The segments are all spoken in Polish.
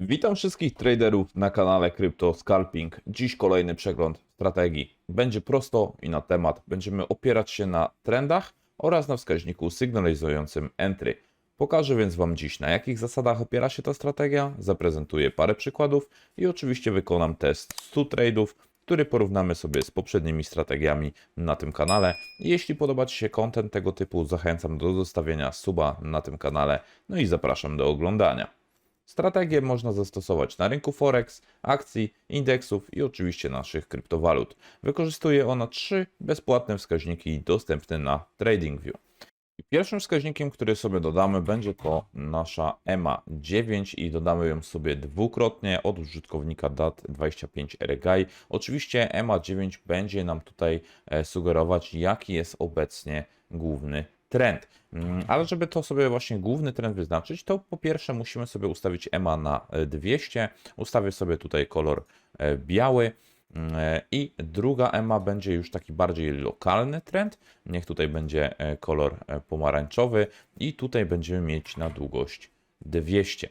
Witam wszystkich traderów na kanale Crypto Scalping. Dziś kolejny przegląd strategii. Będzie prosto i na temat. Będziemy opierać się na trendach oraz na wskaźniku sygnalizującym entry. Pokażę więc Wam dziś na jakich zasadach opiera się ta strategia, zaprezentuję parę przykładów i oczywiście wykonam test 100 trade'ów, który porównamy sobie z poprzednimi strategiami na tym kanale. Jeśli podoba Ci się content tego typu, zachęcam do zostawienia suba na tym kanale, no i zapraszam do oglądania. Strategię można zastosować na rynku Forex, akcji, indeksów i oczywiście naszych kryptowalut. Wykorzystuje ona trzy bezpłatne wskaźniki dostępne na TradingView. Pierwszym wskaźnikiem, który sobie dodamy, będzie to nasza EMA 9 i dodamy ją sobie dwukrotnie od użytkownika DAT25RGI. Oczywiście EMA 9 będzie nam tutaj e, sugerować, jaki jest obecnie główny trend. Mm, Ale żeby to sobie właśnie główny trend wyznaczyć, to po pierwsze musimy sobie ustawić EMA na e, 200. Ustawię sobie tutaj kolor e, biały. Mm, e, I druga EMA będzie już taki bardziej lokalny trend. Niech tutaj będzie e, kolor e, pomarańczowy i tutaj będziemy mieć na długość 200.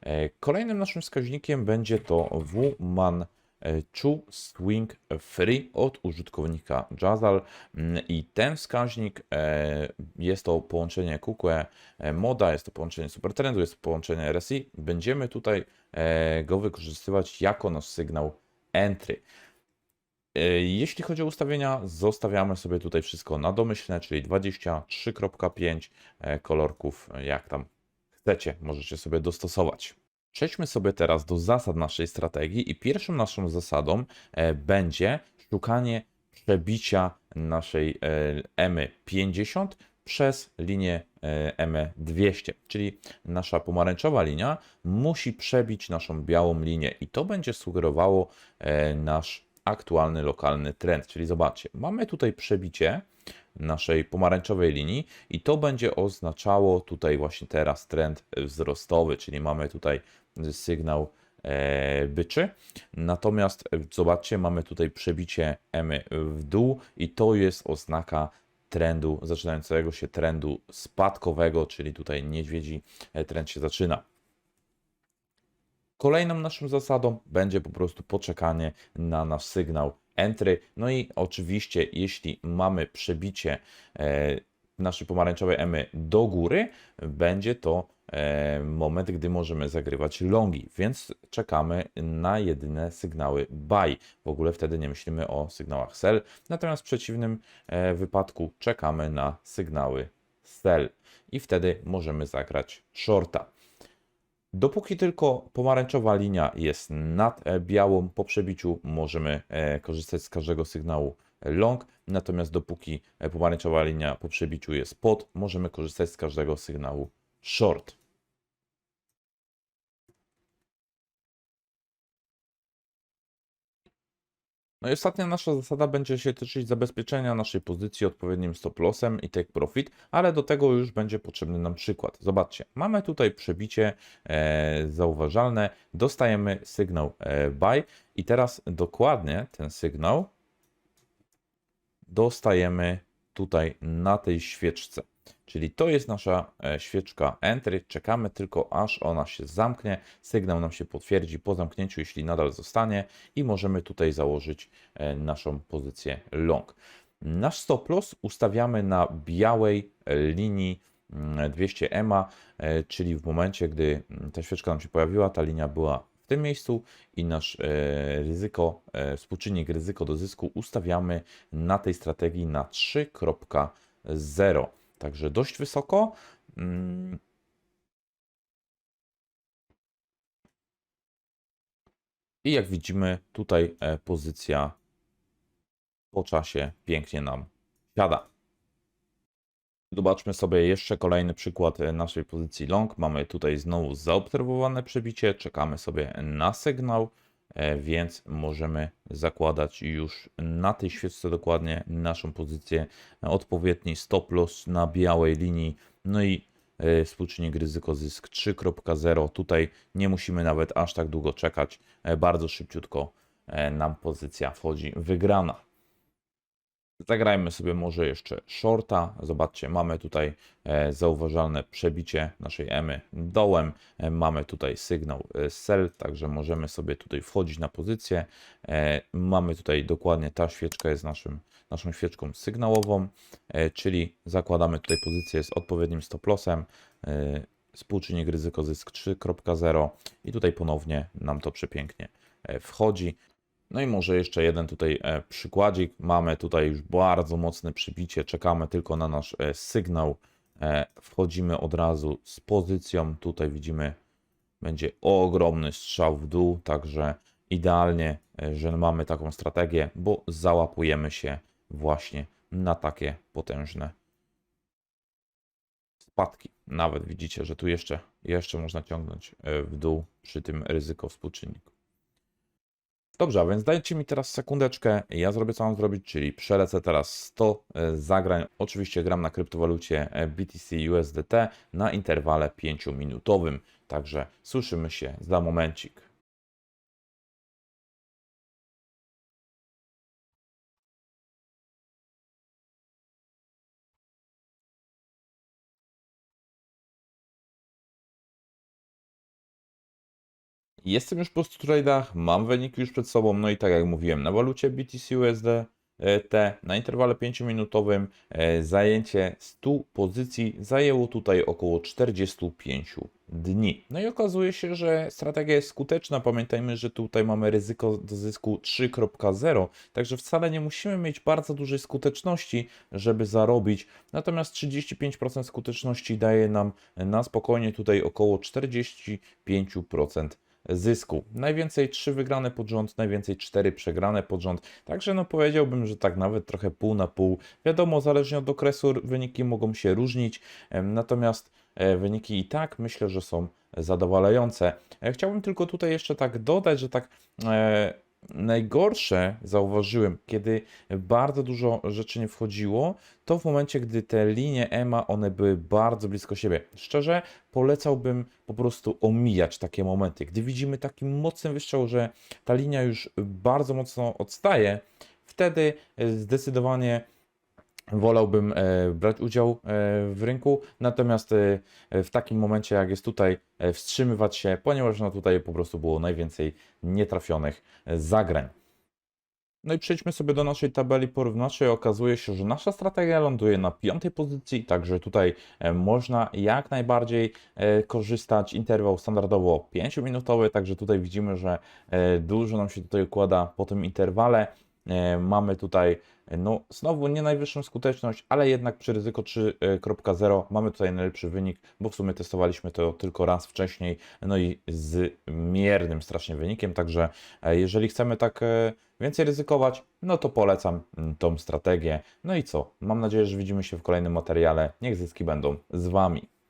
E, Kolejnym naszym wskaźnikiem będzie to W-Man e, Chu Swing Free od użytkownika Jazal Mm, i ten wskaźnik e, jest to połączenie KUKE e, Moda, jest to połączenie Supertrendu, jest to połączenie RSI. Będziemy tutaj e, go wykorzystywać jako nasz sygnał entry. E, Jeśli chodzi o ustawienia, zostawiamy sobie tutaj wszystko na domyślne, czyli 23.5 e, kolorków, e, jak tam chcecie, możecie sobie dostosować. Przejdźmy sobie teraz do zasad naszej strategii i pierwszą naszą zasadą e, będzie szukanie przebicia naszej e, EMY 50 przez linię e, EMY 200, czyli nasza pomarańczowa linia musi przebić naszą białą linię i to będzie sugerowało nasz aktualny lokalny trend. Czyli zobaczcie, mamy tutaj przebicie naszej pomarańczowej linii i to będzie oznaczało tutaj właśnie teraz trend wzrostowy, czyli mamy tutaj sygnał e, byczy. Natomiast e, zobaczcie, mamy tutaj przebicie EMY w dół i to jest oznaka trendu, zaczynającego się trendu spadkowego, czyli tutaj niedźwiedzi e, trend się zaczyna. Kolejną naszą zasadą będzie po prostu poczekanie na nasz sygnał entry. No i oczywiście, jeśli mamy przebicie naszej pomarańczowej EMY do góry, będzie to e, moment, gdy możemy zagrywać longi, więc czekamy na jedyne sygnały buy. W ogóle wtedy nie myślimy o sygnałach sell, natomiast w przeciwnym e, wypadku czekamy na sygnały sell i wtedy możemy zagrać shorta. Dopóki tylko pomarańczowa linia jest nad e, białą po przebiciu, możemy korzystać z każdego sygnału long, natomiast dopóki e, pomarańczowa linia po przebiciu jest pod, możemy korzystać z każdego sygnału short. No i ostatnia nasza zasada będzie się tyczyć zabezpieczenia naszej pozycji odpowiednim stop lossem i take profit, ale do tego już będzie potrzebny nam przykład. Zobaczcie, mamy tutaj przebicie e, zauważalne, dostajemy sygnał e, buy i teraz dokładnie ten sygnał dostajemy tutaj na tej świeczce. Czyli to jest nasza e, świeczka entry. Czekamy tylko aż ona się zamknie. Sygnał nam się potwierdzi po zamknięciu, jeśli nadal zostanie, i możemy tutaj założyć e, naszą pozycję long. Nasz stop loss ustawiamy na białej e, linii mm, 200 EMA, e, czyli w momencie, gdy mm, ta świeczka nam się pojawiła, ta linia była w tym miejscu i nasz e, ryzyko, e, współczynnik ryzyko do zysku ustawiamy na tej strategii na 3.0. Także dość wysoko. Mm. I jak widzimy, tutaj e, pozycja po czasie pięknie nam siada. Zobaczmy sobie jeszcze kolejny przykład e, naszej pozycji long. Mamy tutaj znowu zaobserwowane przebicie, czekamy sobie na sygnał, e, więc możemy zakładać już na tej świeczce dokładnie naszą pozycję, e, odpowiedni stop loss na białej linii, no i współczynnik ryzyko zysk 3.0. Tutaj nie musimy nawet aż tak długo czekać, bardzo szybciutko nam pozycja wchodzi wygrana. Zagrajmy sobie może jeszcze shorta. Zobaczcie, mamy tutaj e, zauważalne przebicie naszej emy dołem. E, mamy tutaj sygnał e, sell, także możemy sobie tutaj wchodzić na pozycję. Mamy tutaj dokładnie ta świeczka jest naszym, naszą świeczką sygnałową, czyli zakładamy tutaj pozycję z odpowiednim stop lossem. Współczynnik ryzyko zysk 3.0 i tutaj ponownie nam to przepięknie wchodzi. No i może jeszcze jeden tutaj e, przykładzik. Mamy tutaj już bardzo mocne przybicie, czekamy tylko na nasz e, sygnał. E, wchodzimy od razu z pozycją. Tutaj widzimy, będzie ogromny strzał w dół, także idealnie, że mamy taką strategię, bo załapujemy się właśnie na takie potężne spadki. Nawet widzicie, że tu jeszcze, jeszcze można ciągnąć w dół przy tym ryzyko współczynniku. Dobrze, a więc dajcie mi teraz sekundeczkę. Ja zrobię co mam zrobić, czyli przelecę teraz 100 e, zagrań. Oczywiście gram na kryptowalucie e, BTC USDT na interwale 5-minutowym. Także słyszymy się za momencik. Jestem już po 100 trade'ach, mam wyniki już przed sobą, no i tak jak mówiłem, na walucie BTC USD e, na interwale 5-minutowym e, zajęcie 100 pozycji zajęło tutaj około 45 dni. No i okazuje się, że strategia jest skuteczna. Pamiętajmy, że tutaj mamy ryzyko do zysku 3.0, także wcale nie musimy mieć bardzo dużej skuteczności, żeby zarobić. Natomiast 35% skuteczności daje nam na spokojnie tutaj około 45% zysku. Najwięcej 3 wygrane pod rząd, najwięcej 4 przegrane pod rząd. Także no powiedziałbym, że tak nawet trochę pół na pół. Wiadomo, zależnie od okresu wyniki mogą się różnić, natomiast e, wyniki i tak myślę, że są zadowalające. E, Chciałbym tylko tutaj jeszcze tak dodać, że tak e, najgorsze zauważyłem, kiedy bardzo dużo rzeczy nie wchodziło, to w momencie, gdy te linie EMA, one były bardzo blisko siebie. Szczerze, polecałbym po prostu omijać takie momenty. Gdy widzimy taki mocny wystrzał, że ta linia już bardzo mocno odstaje, wtedy e, zdecydowanie wolałbym e, brać udział e, w rynku, natomiast e, w takim momencie, jak jest tutaj, wstrzymywać się, ponieważ no tutaj po prostu było najwięcej nietrafionych zagrań. No i przejdźmy sobie do naszej tabeli porównawczej. Okazuje się, że nasza strategia ląduje na piątej pozycji, także tutaj można jak najbardziej korzystać. Interwał standardowo 5-minutowy, także tutaj widzimy, że dużo nam się tutaj układa po tym interwale. E, Mamy tutaj e, no, znowu nie najwyższą skuteczność, ale jednak przy ryzyko 3.0 mamy tutaj najlepszy wynik, bo w sumie testowaliśmy to tylko raz wcześniej, no i z miernym strasznie wynikiem, także e, jeżeli chcemy tak więcej ryzykować, no to polecam mm, tą strategię. No i co? Mam nadzieję, że widzimy się w kolejnym materiale. Niech zyski będą z Wami.